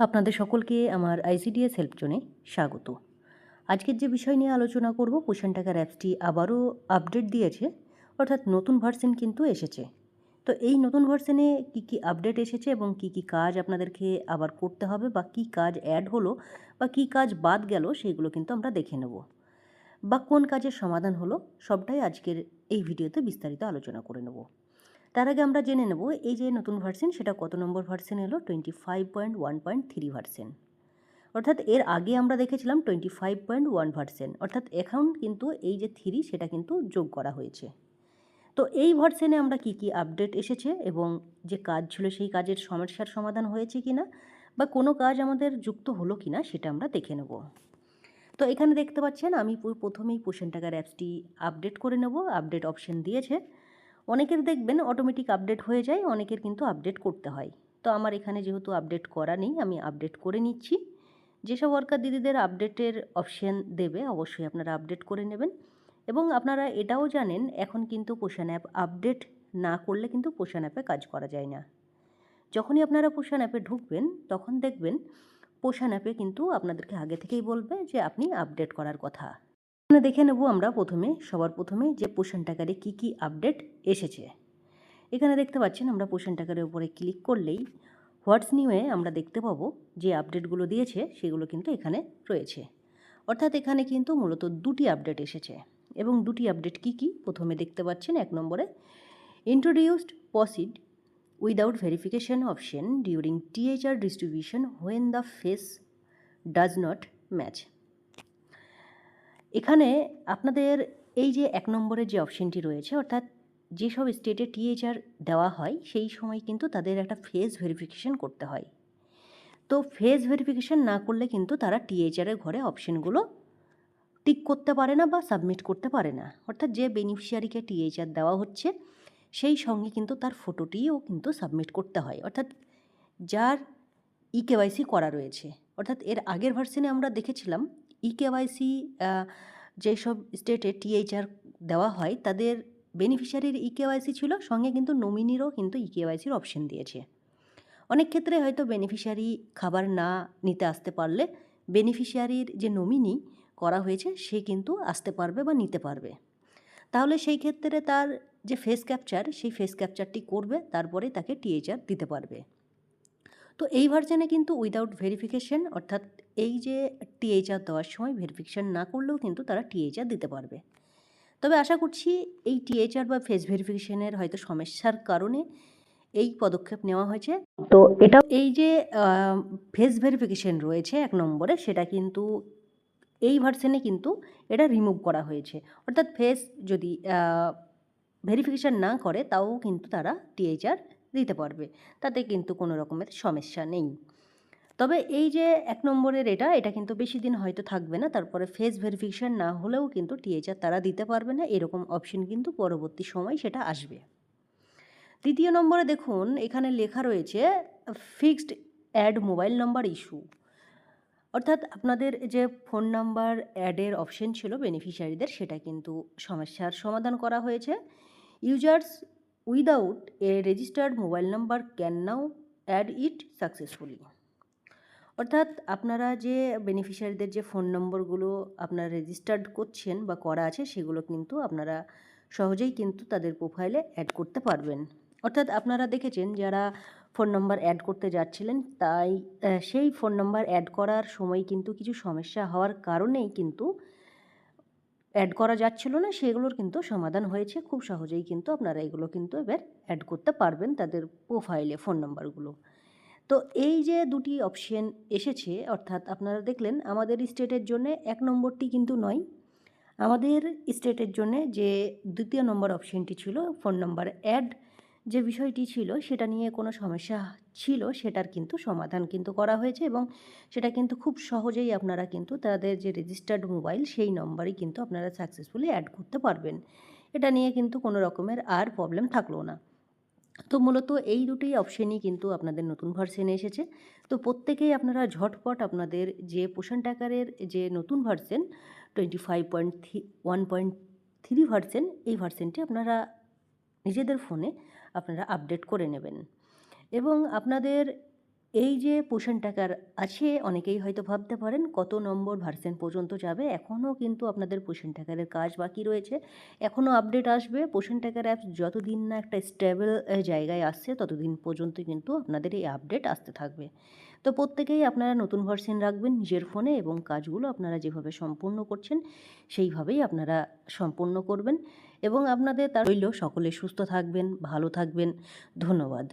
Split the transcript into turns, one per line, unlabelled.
আপনাদের সকলকে আমার আইসিডিএস হেল্প জোনে স্বাগত। আজকের যে বিষয় নিয়ে আলোচনা করব পোষণ টাকার অ্যাপসটি আবারও আপডেট দিয়েছে, অর্থাৎ নতুন ভার্সন কিন্তু এসেছে। তো এই নতুন ভার্সনে কি কি আপডেট এসেছে এবং কি কি কাজ আপনাদেরকে আবার করতে হবে বা কি কাজ অ্যাড হলো বা কি কাজ বাদ গেল, সেগুলো কিন্তু আমরা দেখে নেব। বা কোন কাজের সমাধান হলো, সবটাই আজকের এই ভিডিওতে বিস্তারিত আলোচনা করে নেব। তার আগে আমরা জেনে নেব, এই যে নতুন ভার্সন সেটা কত নম্বর ভার্সন এলো? Twenty five point one point three version অর্থাৎ এর আগে আমরা দেখেছিলাম twenty five point one version অর্থাৎ এখন কিন্তু এই যে থ্রি সেটা কিন্তু যোগ করা হয়েছে। তো এই ভার্সেনে আমরা কি কি আপডেট এসেছে এবং যে কাজ ছিল সেই কাজের সমস্যার সমাধান হয়েছে কি না বা কোনো কাজ আমাদের যুক্ত হলো কি না সেটা আমরা দেখে নেব। তো এখানে দেখতে পাচ্ছেন আমি প্রথমেই পোষণ টাকার অ্যাপসটি আপডেট করে নেব আপডেট অপশন দিয়েছে। অনেকের দেখবেন অটোমেটিক আপডেট হয়ে যায়, অনেকের কিন্তু আপডেট করতে হয়। তো আমার এখানে যেহেতু আপডেট করা নেই, আমি আপডেট করে নিচ্ছি। যেসব ওয়ার্কার দিদিদের আপডেটের অপশন দেবে, অবশ্যই আপনারা আপডেট করে নেবেন। এবং আপনারা এটাও জানেন, এখন কিন্তু পোষণ অ্যাপ আপডেট না করলে কিন্তু পোষণ অ্যাপে কাজ করা যায় না। যখনই আপনারা পোষণ অ্যাপে ঢুকবেন, তখন দেখবেন পোষণ অ্যাপে কিন্তু আপনাদেরকে আগে থেকেই বলবে যে, আপনি আপডেট করার কথা। এখানে দেখে নেব আমরা প্রথমে। সবার প্রথমে যে পোষণ টাকারে কী কী আপডেট এসেছে। এখানে দেখতে পাচ্ছেন আমরা পোষণ টাকারের উপরে ক্লিক করলেই হোয়াটস নিউয়ে আমরা দেখতে পাবো যে আপডেটগুলো দিয়েছে, সেগুলো কিন্তু এখানে রয়েছে। অর্থাৎ এখানে কিন্তু মূলত দুটি আপডেট এসেছে। এবং দুটি আপডেট কি কি? প্রথমে দেখতে পাচ্ছেন এক নম্বরে introduced posed without verification option during THR distribution when the face does not match এখানে আপনাদের এই যে এক নম্বরের যে অপশনটি রয়েছে, অর্থাৎ যেসব স্টেটে টিএইচআর দেওয়া হয়, সেই সময় কিন্তু তাদের একটা ফেজ ভেরিফিকেশন করতে হয়। তো ফেজ ভেরিফিকেশন না করলে কিন্তু তারা টিএইচআরের ঘরে অপশনগুলো টিক করতে পারে না বা সাবমিট করতে পারে না। অর্থাৎ যে বেনিফিশিয়ারিকে টিএইচআর দেওয়া হচ্ছে, সেই সঙ্গে কিন্তু তার ফটোটিও কিন্তু সাবমিট করতে হয়। অর্থাৎ যার ই কেওয়াইসি করা রয়েছে, অর্থাৎ এর আগের ভার্সনে আমরা দেখেছিলাম ই কেওয়াইসি যেসব স্টেটে টিএইচআর দেওয়া হয়, তাদের বেনিফিশিয়ারির ই কেওয়াইসি ছিল, সঙ্গে কিন্তু নমিনিরও কিন্তু ই কেওয়াইসির অপশন দিয়েছে। অনেক ক্ষেত্রে হয়তো বেনিফিশিয়ারি খাবার না নিতে আসতে পারলে বেনিফিশিয়ারির যে নমিনি করা হয়েছে, সে কিন্তু আসতে পারবে বা নিতে পারবে। তাহলে সেই ক্ষেত্রে তার যে ফেস ক্যাপচার সেই ফেস ক্যাপচারটি করবে, তারপরে তাকে টিএইচআর দিতে পারবে। তো এই ভার্জনে কিন্তু উইদাউট ভেরিফিকেশন অর্থাৎ এই যে টিএইচআর দেওয়ার সময় ভেরিফিকেশন না করলেও কিন্তু তারা টিএইচআর দিতে পারবে। তবে আশা করছি এই টিএইচআর বা ফেস ভেরিফিকেশনের হয়তো সমস্যার কারণে এই পদক্ষেপ নেওয়া হয়েছে। তো এটা এই যে ফেস ভেরিফিকেশন রয়েছে এক নম্বরে, সেটা কিন্তু এই ভার্সনে কিন্তু এটা রিমুভ করা হয়েছে। অর্থাৎ ফেস যদি ভেরিফিকেশান না করে, তাও কিন্তু তারা টিএইচআর দিতে পারবে। তাতে কিন্তু কোনো রকমের সমস্যা নেই। তবে এই যে এক নম্বরের এটা এটা কিন্তু বেশি দিন হয়তো থাকবে না। তারপরে ফেস ভেরিফিকেশান না হলেও কিন্তু টিএইচআর তারা দিতে পারবে না। এরকম অপশন কিন্তু পরবর্তী সময় সেটা আসবে। দ্বিতীয় নম্বরে দেখুন, এখানে লেখা রয়েছে fixed add mobile number issue অর্থাৎ আপনাদের যে ফোন নাম্বার অ্যাডের অপশন ছিল বেনিফিশিয়ারিদের সেটা কিন্তু সমস্যার সমাধান করা হয়েছে। Users without a registered mobile number can now add it successfully. অর্থাৎ আপনারা যে বেনিফিশিয়ারিদের যে ফোন নম্বরগুলো আপনারা রেজিস্টার্ড করছেন বা করা আছে, সেগুলো কিন্তু আপনারা সহজেই কিন্তু তাদের প্রোফাইলে অ্যাড করতে পারবেন। অর্থাৎ আপনারা দেখেছেন যারা ফোন নম্বর অ্যাড করতে যাচ্ছিলেন, তাই সেই ফোন নম্বর অ্যাড করার সময় কিন্তু কিছু সমস্যা হওয়ার কারণেই কিন্তু অ্যাড করা যাচ্ছিল না, সেগুলোর কিন্তু সমাধান হয়েছে। খুব সহজেই কিন্তু আপনারা এগুলো কিন্তু এবার অ্যাড করতে পারবেন তাদের প্রোফাইলে ফোন নাম্বারগুলো তো এই যে দুটি অপশন এসেছে, অর্থাৎ আপনারা দেখলেন আমাদের স্টেটের জন্য এক নম্বরটি কিন্তু নয়। আমাদের স্টেটের জন্য যে দ্বিতীয় নম্বর অপশনটি ছিল ফোন নম্বর অ্যাড যে বিষয়টি ছিল সেটা নিয়ে কোনো সমস্যা ছিল সেটার কিন্তু সমাধান কিন্তু করা হয়েছে এবং সেটা কিন্তু খুব সহজেই আপনারা কিন্তু তাদের যে রেজিস্টার্ড মোবাইল সেই নম্বরই কিন্তু আপনারা সাকসেসফুলি অ্যাড করতে পারবেন। এটা নিয়ে কিন্তু কোনো রকমের আর প্রবলেম থাকল না। তো মূলত এই দুটি অপশনই কিন্তু আপনাদের নতুন ভার্সনে এসেছে। তো প্রত্যেকেই আপনারা ঝটপট আপনাদের যে পোষণ টাকারের যে নতুন version twenty five point three one point three version এই ভার্সেনটি আপনারা নিজেদের ফোনে আপনারা আপডেট করে নেবেন। এবং আপনাদের এই যে পোষণ টাকার আছে, অনেকেই হয়তো ভাবতে পারেন কত নম্বর ভার্সেন পর্যন্ত যাবে। এখনও কিন্তু আপনাদের পোষণ টাকারের কাজ বাকি রয়েছে। এখনও আপডেট আসবে। পোষণ টাকার অ্যাপস যতদিন না একটা স্টেবল জায়গায় আসছে, ততদিন পর্যন্ত কিন্তু আপনাদের এই আপডেট আসতে থাকবে। তো প্রত্যেকেই আপনারা নতুন ভার্সন রাখবেন নিজের ফোনে এবং কাজগুলো আপনারা যেভাবে সম্পূর্ণ করছেন, সেইভাবেই আপনারা সম্পূর্ণ করবেন। এবং আপনাদের তার রইল। সকলে সুস্থ থাকবেন ভালো থাকবেন। ধন্যবাদ।